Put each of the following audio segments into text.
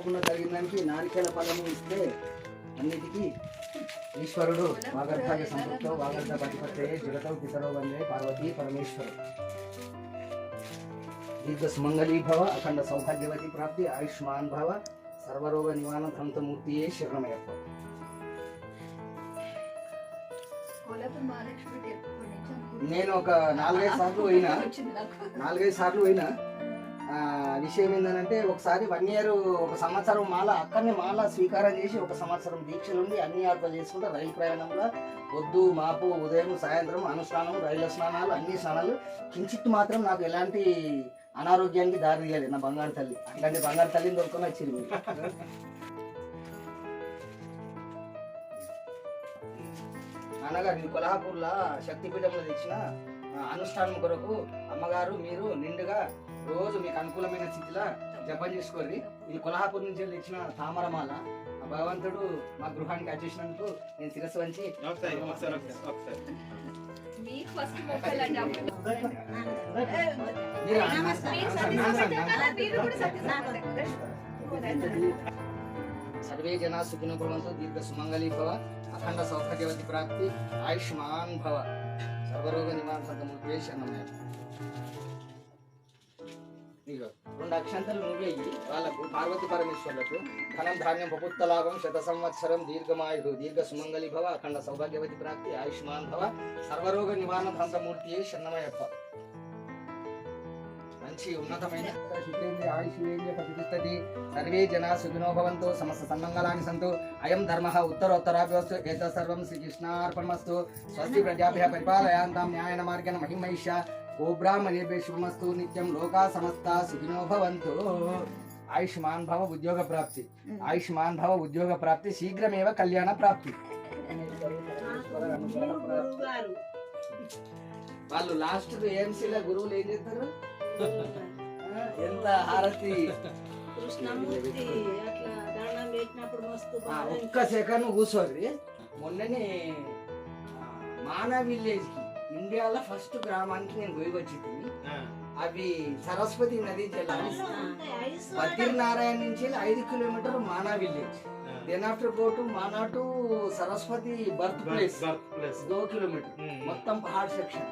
తప్పకుండా కలిగిన దానికి నారికేల ఫలము ఇస్తే అన్నిటికీ ఈశ్వరుడు వాగర్థ సంతృప్త వాగర్థ పతిపతే జగతం పితరో వందే పార్వతి పరమేశ్వరుడు దీర్ఘ సుమంగళీ భవ అఖండ సౌభాగ్యవతి ప్రాప్తి ఆయుష్మాన్ భవ సర్వరోగ నివారణ సంతమూర్తి శరణమయ్యప్ప. నేను ఒక నాలుగైదు సార్లు పోయినా నాలుగైదు సార్లు పోయినా విషయం ఏంటంటే ఒకసారి వన్ ఇయర్ ఒక సంవత్సరం మాల అక్కడనే మాల స్వీకారం చేసి ఒక సంవత్సరం దీక్షలుండి అన్ని ఏర్పాటు చేసుకుంటే రైలు ప్రయాణంలో పొద్దు మాపు ఉదయం సాయంత్రం అనుష్ఠానం రైలు స్నానాలు అన్ని స్నానాలు కించిత్ మాత్రం నాకు ఎలాంటి అనారోగ్యానికి దారి తీయలేదు నా బంగారు తల్లి అట్లాంటి బంగారు తల్లిని దొరుకుని వచ్చింది మీరు. నాన్నగారు కొల్హాపూర్లో శక్తిపీఠంలో తెచ్చిన అనుష్ఠానం కొరకు అమ్మగారు మీరు నిండుగా రోజు మీకు అనుకూలమైన స్థితిలో జపం చేసుకోర్రి ఇది కొల్హాపూర్ నుంచి తెచ్చిన తామరమాల. ఆ భగవంతుడు మా గృహానికి వచ్చేసినందుకు నేను శిరస్సు వంచి. సర్వే జనా సుఖినో భవంతు దీర్ఘ సుమంగళీ భవ అఖండ సౌభాగ్యవతి ప్రాప్తి ఆయుష్మాన్ భవ. సర్వరోగ నివారణ శరణమయ్య ఇదిగో రెండు అక్షంతలు నువ్వేయి ఇయ్యి వాళ్ళకు పార్వతి పరమేశ్వరులకు ధనం ధాన్యం పపుత్త లాభం శత సంవత్సరం దీర్ఘమాయు దీర్ఘ సుమంగళి భవ అఖండ సౌభాగ్యవతి ప్రాప్తి ఆయుష్మాన్ భవ సర్వరోగ నివారణ ధంతమూర్తి శరణమయ్యప్ప. మంచి ఉన్నతమైన శుక్రేంద్రియ ఆయుష్యేంద్రియ ప్రతిష్టతి సర్వే జనా సుఖినో భవంతు. సమస్త సన్మంగళాన్ని సంతు. అయం ధర్మ ఉత్తరోత్తరాభ్యోస్తు. ఏత శ్రీకృష్ణార్పణమస్తు. స్వస్తి ప్రజాభ్య పరిపాలయాంతాం న్యాయన మార్గేణ మహిమైష్య గోబ్రాహ్మణేభ్య శుభమస్తు. నిత్యం లోకా సమస్త సుఖినో భవంతు. ఆయుష్మాన్ భవ ఉద్యోగ ప్రాప్తి. ఆయుష్మాన్ భవ ఉద్యోగ ప్రాప్తి. శీఘ్రమేవ కళ్యాణ ప్రాప్తి. వాళ్ళు లాస్ట్ ఏఎంసీలో గురువులు ఏం చేస్తారు? ఎంత హారతి. ఒక్క సెకండ్ కూర్చోర్రి మొన్ననే మానా విలేజ్కి ఇండియాలో ఫస్ట్ గ్రామానికి నేను పోయి వచ్చింది. అవి సరస్వతి నది జలాలు. బద్రీనారాయణ నుంచి ఐదు kilometre Mana village. Then after go to Mana to Saraswati birth place. Birth place. Though kilometre. మొత్తం పహాడ్ సెక్షన్.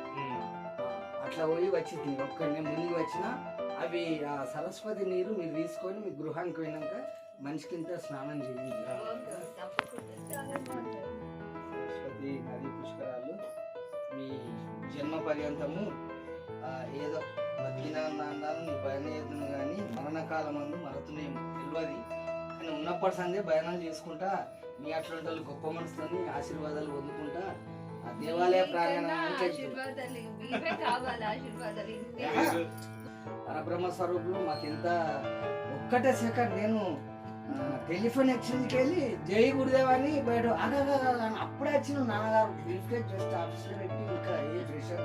అట్లా పోయి వచ్చింది. ఒక్కడిని మునిగి వచ్చిన. అవి ఆ సరస్వతి నీరు మీరు తీసుకొని మీ గృహానికి పోయినాక మనిషికింత స్నానం చేయండి. సరస్వతి నది పుష్కరాలు మీ జన్మ పర్యంతము ఏదో బతికినాన్నాను నీ భయనేదును కానీ మరణకాలం అందు మరతునేమో తెలియదు కానీ ఉన్నప్పటి సందే భయనాలు చేసుకుంటా మీ అట్లాంటి వాళ్ళు గొప్ప మనసుతోని ఆశీర్వాదాలు పొందుకుంటా ఆ దేవాలయ ప్రాంగణం పరబ్రహ్మ స్వరూపులు మాకింత ఒక్కటే సెకండ్ నేను టెలిఫోన్ ఎక్స్చేంజ్కి వెళ్ళి జై గురుదేవ్ అని బయట అదే అప్పుడే వచ్చిన నాన్నగారు బ్రీఫ్ చేస్తే ఆఫీస్లో పెట్టి ఇంకా ఏ ఫ్రెషర్